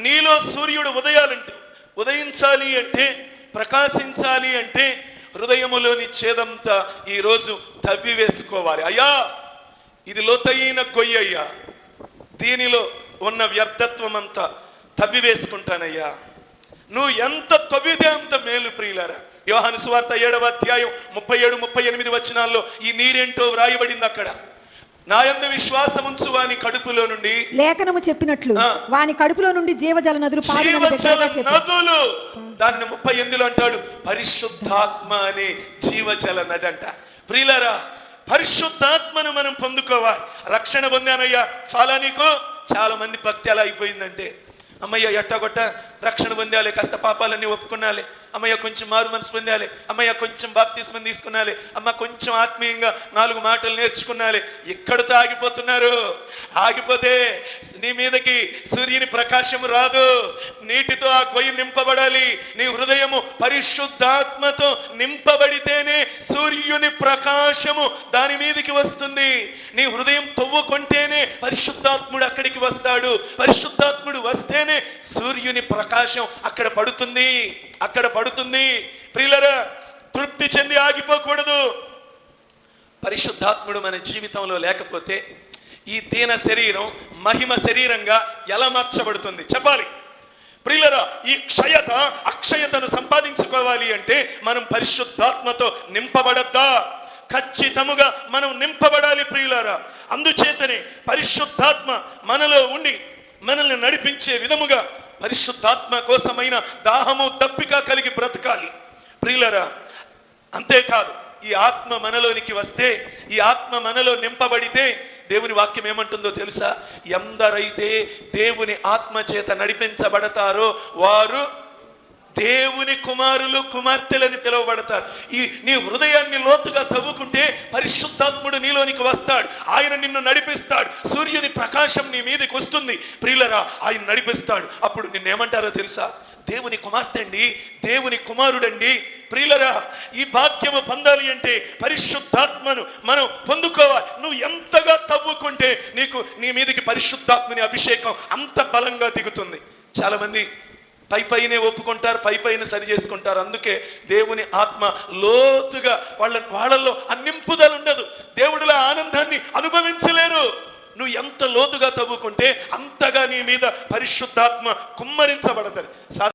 నీలో సూర్యుడు ఉదయాలంటే ఉదయించాలి అంటే ప్రకాశించాలి అంటే హృదయములోని ఛేదంతా ఈరోజు తవ్వి వేసుకోవాలి. అయ్యా ఇది లోతైన గొయ్యి అయ్యా. దీనిలో ఉన్న వ్యర్థత్వం అంతా తవ్వి వేసుకుంటానయ్యా. నువ్వు ఎంత తవ్వితే అంత మేలు ప్రియులారా. యోహాను సువార్త ఏడవ అధ్యాయం ముప్పై ఏడు ముప్పై ఎనిమిది వచనాల్లో ఈ నీరేంటో వ్రాయబడింది అక్కడ. నాయందు విశ్వాసం ఉంచు వాని కడుపులో నుండి లేఖనము చెప్పినట్లు. వాని కడుపులో నుండి జీవజల నదులు జీవజల. నదులు. దానిని ముప్పై ఎనిమిదిలో అంటాడు. పరిశుద్ధాత్మ అనే జీవజల నది అంట ప్రియులరా పరిశుద్ధాత్మను మనం పొందుకోవాలి. రక్షణ పొందానయ్యా. చాలా నీకు చాలా మంది భక్తి ఎలా అయిపోయిందంటే అమ్మయ్య ఎట్టగొట్ట రక్షణ పొందాలి కాస్త పాపాలన్నీ ఒప్పుకున్నాలి. అమ్మయ్య కొంచెం మారు మనసు పొందాలి. అమ్మయ్య కొంచెం బాప్తిస్మం తీసుకున్నాలి. అమ్మ కొంచెం ఆత్మీయంగా నాలుగు మాటలు నేర్చుకున్నాలి. ఇక్కడితో ఆగిపోతున్నారు. ఆగిపోతే నీ మీదకి సూర్యుని ప్రకాశము రాదు. నీటితో ఆ గొయ్యి నింపబడాలి. నీ హృదయము పరిశుద్ధాత్మతో నింపబడితేనే సూర్యుని ప్రకాశము దాని మీదకి వస్తుంది. నీ హృదయం తవ్వుకుంటేనే పరిశుద్ధాత్ముడు అక్కడికి వస్తాడు. పరిశుద్ధాత్ముడు వస్తేనే సూర్యుని ప్రకాశం అక్కడ పడుతుంది అక్కడ పడుతుంది. ప్రియులరా తృప్తి చెంది ఆగిపోకూడదు. పరిశుద్ధాత్ముడు మన జీవితంలో లేకపోతే ఈ దీన శరీరం మహిమ శరీరంగా ఎలా మార్చబడుతుంది? చెప్పాలి. ప్రియులరా ఈ క్షయత అక్షయతను సంపాదించుకోవాలి అంటే మనం పరిశుద్ధాత్మతో నింపబడద్దా? ఖచ్చితముగా మనం నింపబడాలి ప్రియులారా. అందుచేతనే పరిశుద్ధాత్మ మనలో ఉండి మనల్ని నడిపించే విధముగా పరిశుద్ధాత్మ కోసమైన దాహము దప్పిక కలిగి బ్రతకాలి. ప్రియులరా అంతేకాదు ఈ ఆత్మ మనలోనికి వస్తే ఈ ఆత్మ మనలో నింపబడితే దేవుని వాక్యం ఏమంటుందో తెలుసా? ఎందరైతే దేవుని ఆత్మ చేత నడిపించబడతారో వారు దేవుని కుమారులు కుమార్తెలని పిలువబడతారు. ఈ నీ హృదయాన్ని లోతుగా తవ్వుకుంటే పరిశుద్ధాత్ముడు నీలోనికి వస్తాడు. ఆయన నిన్ను నడిపిస్తాడు. సూర్యుని ప్రకాశం నీ మీదకి వస్తుంది. ప్రియులరా ఆయన నడిపిస్తాడు. అప్పుడు నిన్నేమంటారో తెలుసా? దేవుని కుమార్తె అండి దేవుని కుమారుడండి. ప్రియులరా ఈ భాగ్యము పొందాలి అంటే పరిశుద్ధాత్మను మనం పొందుకోవాలి. నువ్వు ఎంతగా తవ్వుకుంటే నీకు నీ మీదకి పరిశుద్ధాత్మని అభిషేకం అంత బలంగా దిగుతుంది. చాలామంది పై పైనే ఒప్పుకుంటారు పై పైన సరి చేసుకుంటారు. అందుకే దేవుని ఆత్మ లోతుగా వాళ్ళ వాళ్ళల్లో ఆ నింపుదల ఉండదు. దేవుడిలో ఆనందాన్ని అనుభవించలేరు. నువ్వు ఎంత లోతుగా తవ్వుకుంటే అంతగా నీ మీద పరిశుద్ధాత్మ కుమ్మరించబడతారు